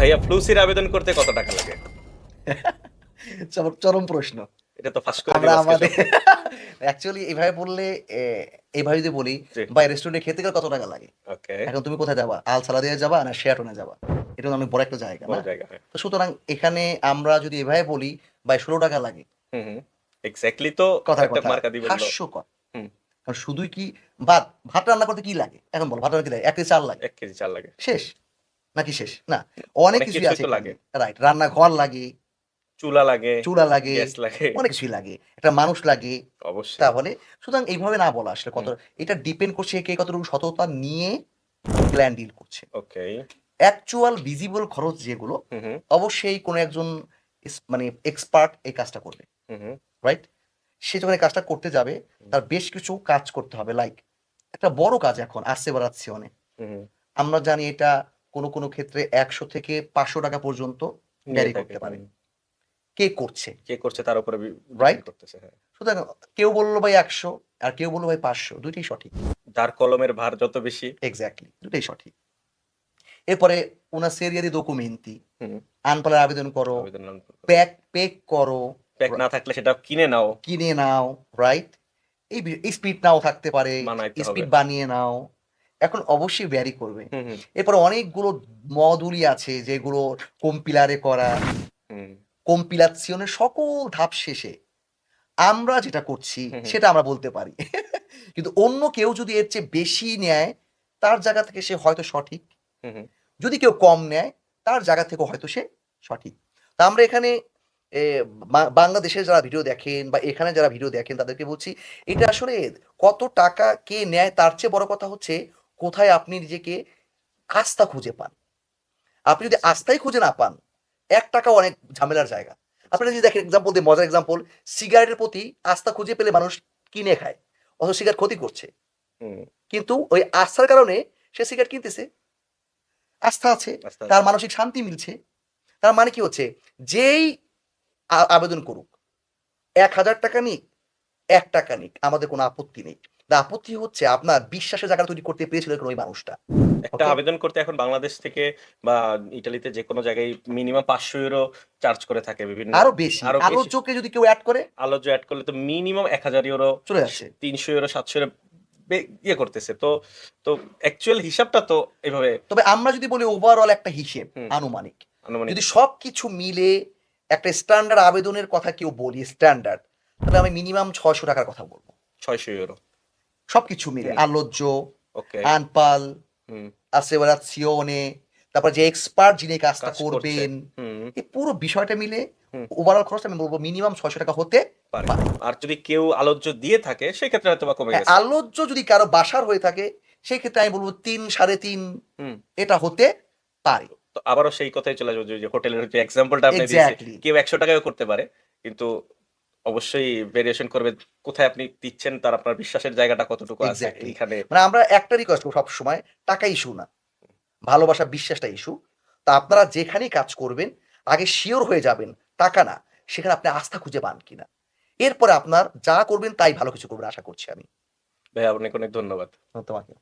ভাইয়া ফ্লুসির আবেদন করতে কত টাকা লাগে? চরম- প্রশ্ন। এটা তো ফার্স্ট করে আমরা আমাদের অ্যাকচুয়ালি এইভাবে বললে এইভাবে যদি বলি। বা রেস্টুরেন্টে খেতে গেলে কত টাকা লাগে? ওকে। এখন তুমি কোথায় যাবা? আল সালাদিয়া যাবা না শেয়াটনে যাবা? এটা অনেক বড় একটা জায়গা না? হ্যাঁ। তো সুতরাং এখানে আমরা যদি এভাবে বলি ভাই ষোলো টাকা লাগে। এক্স্যাক্টলি তো কথার কথা। হাস্যকর। হুম। কারণ শুধুই কি ভাত ভাত রান্না করতে কি লাগে? এখন বল ভাত রান্না কি লাগে? এক কেজি চাল লাগে। এক কেজি চাল লাগে। শেষ। নাকি শেষ? না অনেক কিছুই কিছুই আছে লাগে। রাইট রান্নাঘর লাগে চুলা লাগে চুলা লাগে অনেক কিছুই লাগে। একটা মানুষ লাগে। অবশ্যই। তাহলে সুতরাং এইভাবে না বলা আসলে কত এটা ডিপেন্ড করছে কে কতটুকু সততা নিয়ে প্ল্যান ডিল করছে। ওকে অ্যাকচুয়াল ভিজিবল খরচ যেগুলো অবশ্যই কোনো একজন মানে এক্সপার্ট এই কাজটা করবে। রাইট সে যখন এই কাজটা করতে যাবে তার বেশ কিছু কাজ করতে হবে। লাইক একটা বড় কাজ এখন আসছে বাড়াচ্ছে অনেক। আমরা জানি এটা কোনো কোনো ক্ষেত্রে একশো থেকে পাঁচশো টাকা পর্যন্ত থাকে, করতে পারে। কে করছে? কে করছে তার উপরে depend করতেছে হ্যাঁ। সুতরাং কেউ বলল ভাই একশো আর কেউ বলল ভাই পাঁচশো দুইটাই সঠিক। যার কলমের ভার যত বেশি। এক্স্যাক্টলি দুটাই সঠিক। এরপরে di documenti হুম। আনপালের আবেদন করো প্যাক পেক করো। প্যাক না থাকলে সেটা কিনে নাও। কিনে নাও রাইট এই স্পিড নাও থাকতে পারে। স্পিড বানিয়ে নাও। এখন অবশ্যই ভ্যারি করবে। এরপর অনেকগুলো মডুলি আছে যেগুলো কম্পিলারে করা কম্পিলাসিয়নের সকল ধাপ শেষে আমরা যেটা করছি। সেটা আমরা বলতে পারি। কিন্তু অন্য কেউ যদি এর চেয়ে বেশি নেয় তার জায়গা থেকে সে হয়তো সঠিক। যদি কেউ কম নেয় তার জায়গা থেকে হয়তো সে সঠিক। তা আমরা এখানে বাংলাদেশে যারা ভিডিও দেখেন বা এখানে যারা ভিডিও দেখেন তাদেরকে বলছি এটা আসলে কত টাকা কে নেয় তার চেয়ে বড় কথা হচ্ছে কোথায় আপনি নিজেকে আস্থা খুঁজে পান? আপনি যদি আস্থাই খুঁজে না পান এক টাকা অনেক ঝামেলার জায়গা। আপনি যদি দেখেন এক্সাম্পল দিই মজার এক্সাম্পল সিগারেটের প্রতি আস্থা খুঁজে পেলে মানুষ কিনে খায় অথচ সিগারেট ক্ষতি করছে। কিন্তু ওই আস্থার কারণে সে সিগারেট কিনতেছে। আস্থা আছে তার মানসিক শান্তি মিলছে। তার মানে কি হচ্ছে? যেই আবেদন করুক এক হাজার টাকা নিক এক টাকা নিক আমাদের কোনো আপত্তি নেই। আপত্তি হচ্ছে আপনার বিশ্বাসের জায়গা তৈরি করতে পেরেছিল ওই মানুষটা? একটা আবেদন করতে এখন বাংলাদেশ থেকে বা ইটালিতে যে কোনো জায়গায় মিনিমাম পাঁচশো ইউরো চার্জ করে থাকে বিভিন্ন আরও বেশি। আরও। আলোচকে যদি কেউ অ্যাড করে? আলোচ্য অ্যাড করলে তো মিনিমাম এক হাজার ইউরো চলে যাচ্ছে তিনশো ইউরো সাতশো ইউরো ইয়ে করতেছে। তো তো অ্যাকচুয়াল হিসাবটা তো এভাবে তবে আমরা যদি বলি ওভারঅল একটা হিসেব আনুমানিক যদি সবকিছু মিলে একটা স্ট্যান্ডার্ড আবেদনের কথা কেউ বলি স্ট্যান্ডার্ড তাহলে আমি মিনিমাম ছয়শো টাকার কথা বলব। ছয়শো ইউরো সবকিছু মিলে। ওকে। আনপাল হুম। আসেভারাসিওনে তারপর যে এক্সপার্ট যিনি কাজটা করবেন এই পুরো বিষয়টা মিলে। ওভারঅল খরচ আমি বলব মিনিমাম ছয়শো টাকা হতে পারে। আর যদি কেউ আলোচ্য দিয়ে থাকে সেক্ষেত্রে হয়তো বা কমে হ্যাঁ, গেছে। আলোচ্য যদি কারও বাসার হয়ে থাকে সেই ক্ষেত্রে আমি বলব তিন সাড়ে তিন এটা হতে পারে। তো আবারও সেই কথাই চলে যাবে যে হোটেলের যে এক্সাম্পলটা আপনি দিয়েছেন কেউ একশো টাকাও করতে পারে কিন্তু অবশ্যই ভেরিয়েশন করবে কোথায় আপনি দিচ্ছেন তার আপনার বিশ্বাসের জায়গাটা কতটুকু আছে. এইখানে মানে আমরা একটা রিকোয়েস্ট করব সবসময় টাকা ইস্যু না। ভালোবাসা বিশ্বাসটা ইস্যু তা আপনারা যেখানেই কাজ করবেন আগে শিওর হয়ে যাবেন টাকা না সেখানে আপনি আস্থা খুঁজে পান কিনা। এরপরে আপনার যা করবেন তাই ভালো কিছু করবেন আশা করছি আমি। ভাই অনেক অনেক ধন্যবাদ। তোমাকে